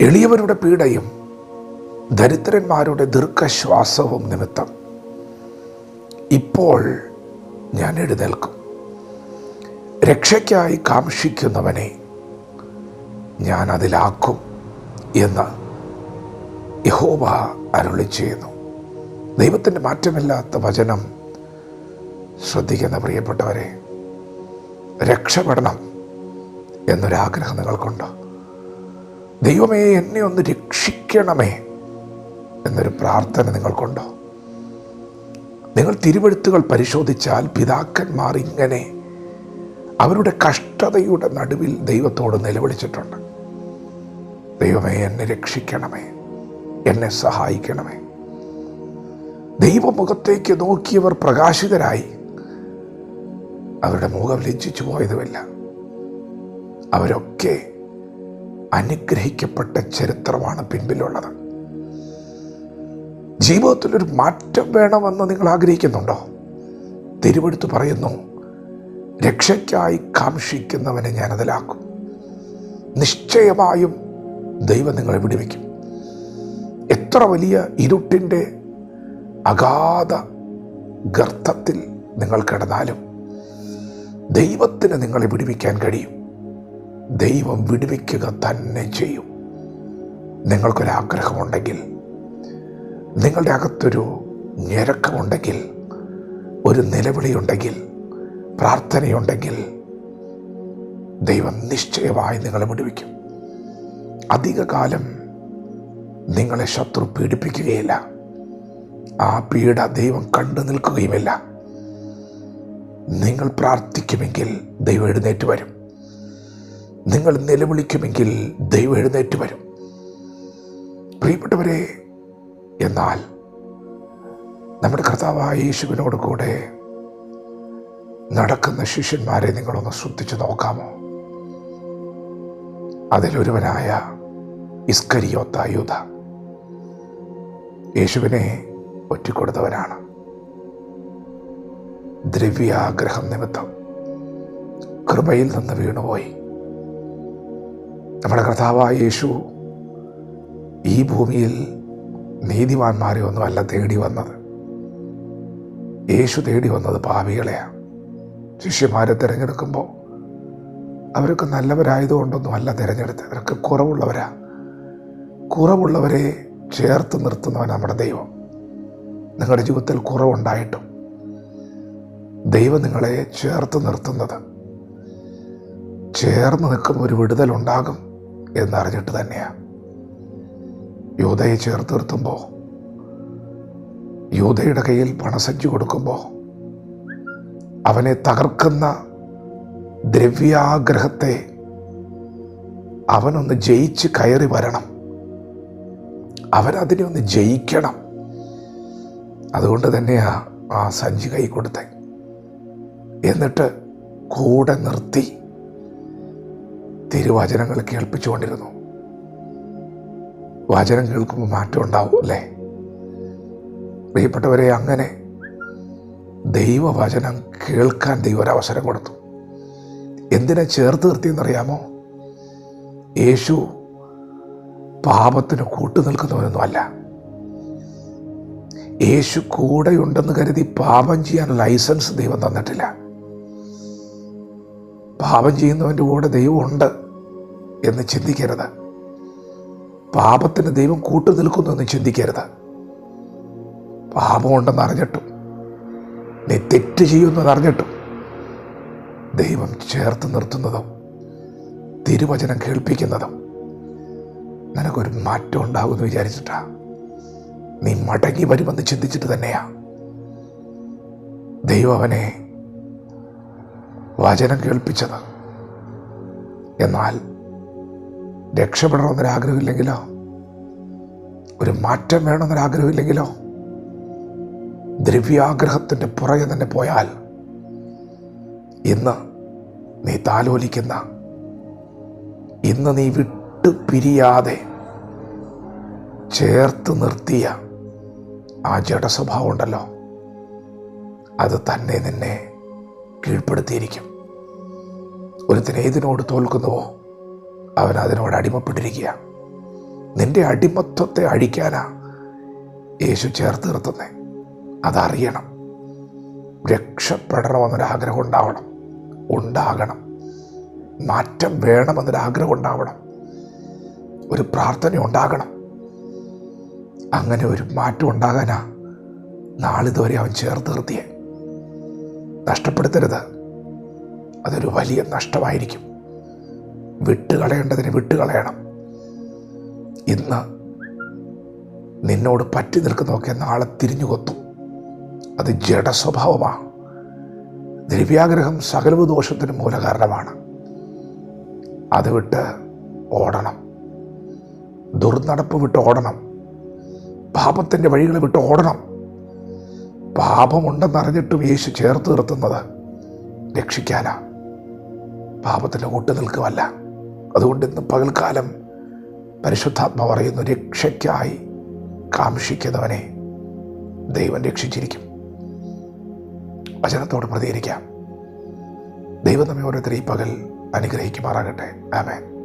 എളിയവരുടെ പീഡയും ദരിദ്രന്മാരുടെ ദീർഘശ്വാസവും നിമിത്തം ഇപ്പോൾ ഞാൻ എഴുന്നേൽക്കും. രക്ഷയ്ക്കായി കാക്ഷിക്കുന്നവനെ ഞാൻ അതിലാക്കും എന്ന് യഹോബ അരുളി ചെയ്യുന്നു. ദൈവത്തിന്റെ മാറ്റമില്ലാത്ത വചനം ശ്രദ്ധിക്കുന്ന പ്രിയപ്പെട്ടവരെ രക്ഷപ്പെടണം എന്നൊരാഗ്രഹം നിങ്ങൾക്കുണ്ട്. ദൈവമേ എന്നെ ഒന്ന് രക്ഷിക്കണമേ എന്നൊരു പ്രാർത്ഥന നിങ്ങൾക്കുണ്ടോ? നിങ്ങൾ തിരുവഴുത്തുകൾ പരിശോധിച്ചാൽ പിതാക്കന്മാർ ഇങ്ങനെ അവരുടെ കഷ്ടതയുടെ നടുവിൽ ദൈവത്തോട് നിലവിളിച്ചിട്ടുണ്ട്. ദൈവമേ എന്നെ രക്ഷിക്കണമേ എന്നെ സഹായിക്കണമേ. ദൈവമുഖത്തേക്ക് നോക്കിയവർ പ്രകാശിതരായി. അവരുടെ മുഖം ലജ്ജിച്ചു പോയതുമില്ല. അവരൊക്കെ അനുഗ്രഹിക്കപ്പെട്ട ചരിത്രമാണ് പിൻപിലുള്ളത്. ജീവിതത്തിലൊരു മാറ്റം വേണമെന്ന് നിങ്ങൾ ആഗ്രഹിക്കുന്നുണ്ടോ? തിരുവെടുത്ത് പറയുന്നു രക്ഷയ്ക്കായി കാക്ഷിക്കുന്നവനെ ഞാൻ അതിലാക്കും. നിശ്ചയമായും ദൈവം നിങ്ങളെ വിടുവിക്കും. എത്ര വലിയ ഇരുട്ടിന്റെ അഗാധ ഗർത്തത്തിൽ നിങ്ങൾ കിടന്നാലും ദൈവത്തിന് നിങ്ങളെ വിടുവിക്കാൻ കഴിയും. ദൈവം വിടുവിക്കുക തന്നെ ചെയ്യും. നിങ്ങൾക്കൊരാഗ്രഹമുണ്ടെങ്കിൽ നിങ്ങളുടെ അകത്തൊരു ഞെരക്കമുണ്ടെങ്കിൽ ഒരു നിലവിളിയുണ്ടെങ്കിൽ പ്രാർത്ഥനയുണ്ടെങ്കിൽ ദൈവം നിശ്ചയമായി നിങ്ങളെ വിടുവിക്കും. അധികകാലം നിങ്ങളെ ശത്രു പീഡിപ്പിക്കുകയില്ല. ആ പീഡ ദൈവം കണ്ടു നിൽക്കുകയുമില്ല. നിങ്ങൾ പ്രാർത്ഥിക്കുമെങ്കിൽ ദൈവം എഴുന്നേറ്റ് വരും. നിങ്ങൾ നിലവിളിക്കുമെങ്കിൽ ദൈവം എഴുന്നേറ്റ് വരും. പ്രിയപ്പെട്ടവരെ എന്നാൽ നമ്മുടെ കർത്താവായ യേശുവിനോട് കൂടെ നടക്കുന്ന ശിഷ്യന്മാരെ നിങ്ങളൊന്ന് ശ്രദ്ധിച്ചു നോക്കാമോ? അതിലൊരുവനായ ഇസ്കരിയോത്ത യൂത യേശുവിനെ ഒറ്റിക്കൊടുത്തവനാണ്. ദ്രവ്യാഗ്രഹം നിമിത്തം കൃപയിൽ നിന്ന് വീണുപോയി. നമ്മുടെ കർത്താവായ യേശു ഈ ഭൂമിയിൽ നീതിമാന്മാരെ ഒന്നുമല്ല തേടി വന്നത്. യേശു തേടി വന്നത് പാപികളെയാണ്. ശിഷ്യന്മാരെ തിരഞ്ഞെടുക്കുമ്പോൾ അവരൊക്കെ നല്ലവരായതുകൊണ്ടൊന്നും അല്ല തിരഞ്ഞെടുത്ത് അവരൊക്കെ കുറവുള്ളവരാ. കുറവുള്ളവരെ ചേർത്ത് നിർത്തുന്നവൻ നമ്മുടെ ദൈവം. നിങ്ങളുടെ ജീവിതത്തിൽ കുറവുണ്ടായിട്ടും ദൈവം നിങ്ങളെ ചേർത്ത് നിർത്തുന്നത്. ചേർന്ന് നിൽക്കുന്ന ഒരു വിടുതലുണ്ടാകും. എന്നറിഞ്ഞിട്ട് തന്നെയാണ് യൂതയെ ചേർത്ത് നിർത്തുമ്പോൾ യൂതയുടെ കയ്യിൽ പണസഞ്ചി കൊടുക്കുമ്പോൾ അവനെ തകർക്കുന്ന ദ്രവ്യാഗ്രഹത്തെ അവനൊന്ന് ജയിച്ച് കയറി വരണം. അവനതിനെ ഒന്ന് ജയിക്കണം. അതുകൊണ്ട് തന്നെയാണ് ആ സഞ്ചി കൈ കൊടുത്തേ. എന്നിട്ട് കൂടെ നിർത്തി. തിരുവചനങ്ങൾ കേൾപ്പിച്ചുകൊണ്ടിരുന്നു. വചനം കേൾക്കുമ്പോൾ മാറ്റം ഉണ്ടാവും അല്ലേ? പ്രിയപ്പെട്ടവരെ അങ്ങനെ ദൈവവചനം കേൾക്കാൻ ദൈവം ഒരവസരം കൊടുത്തു. എന്തിനെ ചേർത്ത് നിർത്തിയെന്നറിയാമോ? യേശു പാപത്തിന് കൂട്ടു നിൽക്കുന്നവനൊന്നും അല്ല. യേശു കൂടെയുണ്ടെന്ന് കരുതി പാപം ചെയ്യാൻ ലൈസൻസ് ദൈവം തന്നിട്ടില്ല. പാപം ചെയ്യുന്നവന്റെ കൂടെ ദൈവമുണ്ട് എന്ന് ചിന്തിക്കരുത്. പാപത്തിന് ദൈവം കൂട്ടു നിൽക്കുന്നു എന്ന് ചിന്തിക്കരുത്. പാപമുണ്ടെന്ന് അറിഞ്ഞിട്ടും നീ തെറ്റ് ചെയ്യുമെന്ന് അറിഞ്ഞിട്ടും ദൈവം ചേർത്ത് നിർത്തുന്നതും തിരുവചനം കേൾപ്പിക്കുന്നതും നിനക്കൊരു മാറ്റം ഉണ്ടാകുമെന്ന് വിചാരിച്ചിട്ടാ. നീ മടങ്ങി വരുമെന്ന് ചിന്തിച്ചിട്ട് തന്നെയാ. ദൈവം അവനെ വചനം കേൾപ്പിച്ചത്. എന്നാൽ രക്ഷപ്പെടണമെന്നൊരാഗ്രഹമില്ലെങ്കിലോ? ഒരു മാറ്റം വേണമെന്നൊരാഗ്രഹമില്ലെങ്കിലോ? ദ്രവ്യാഗ്രഹത്തിന്റെ പുറകെ തന്നെ പോയാൽ ഇന്ന് നീ താലോലിക്കുന്ന ഇന്ന് നീ വിട്ടു പിരിയാതെ ചേർത്ത് നിർത്തിയ ആ ജഡസ്വഭാവം ഉണ്ടല്ലോ അത് തന്നെ നിന്നെ കീഴ്പ്പെടുത്തിയിരിക്കും. ഒരുത്തിന് ഏതിനോട് തോൽക്കുന്നുവോ? അവൻ അതിനോട് അടിമപ്പെട്ടിരിക്കുക നിന്റെ അടിമത്വത്തെ അഴിക്കാനാ യേശു ചേർത്ത് നിർത്തുന്നേ. അതറിയണം. രക്ഷപ്പെടണമെന്നൊരാഗ്രഹം ഉണ്ടാവണം ഉണ്ടാകണം. മാറ്റം വേണമെന്നൊരാഗ്രഹം ഉണ്ടാവണം ഒരു പ്രാർത്ഥന ഉണ്ടാകണം. അങ്ങനെ ഒരു മാറ്റം ഉണ്ടാകാനാ നാളിതുവരെ അവൻ ചേർത്ത് നിർത്തിയേ. നഷ്ടപ്പെടുത്തരുത്. അതൊരു വലിയ നഷ്ടമായിരിക്കും. വിട്ടുകളയേണ്ടതിന് വിട്ടുകളയണം. ഇന്ന് നിന്നോട് പറ്റി നിൽക്കുന്നതൊക്കെ നാളെ തിരിഞ്ഞു കൊത്തും അത് ജഡസ്വഭാവമാണ്. ദ്രവ്യാഗ്രഹം സകലവ് ദോഷത്തിന് മൂലകാരണമാണ്. അത് വിട്ട് ഓടണം. ദുർനടപ്പ് വിട്ട് ഓടണം. പാപത്തിന്റെ വഴികൾ വിട്ട് ഓടണം. പാപമുണ്ടെന്നറിഞ്ഞിട്ടും യേശു ചേർത്ത് നിർത്തുന്നത് രക്ഷിക്കാനാ. പാപത്തിൽ കൂട്ടു നിൽക്കുമല്ല. അതുകൊണ്ട് ഇന്ന് പകൽക്കാലം പരിശുദ്ധാത്മ പറയുന്നു രക്ഷയ്ക്കായി കാംക്ഷിക്കുന്നവനെ ദൈവം രക്ഷിച്ചിരിക്കും. വചനത്തോട് പ്രതികരിക്കാം. ദൈവം നമ്മെ ഓരോരുത്തരെ ഈ പകൽ അനുഗ്രഹിക്കുമാറാകട്ടെ. ആമേൻ.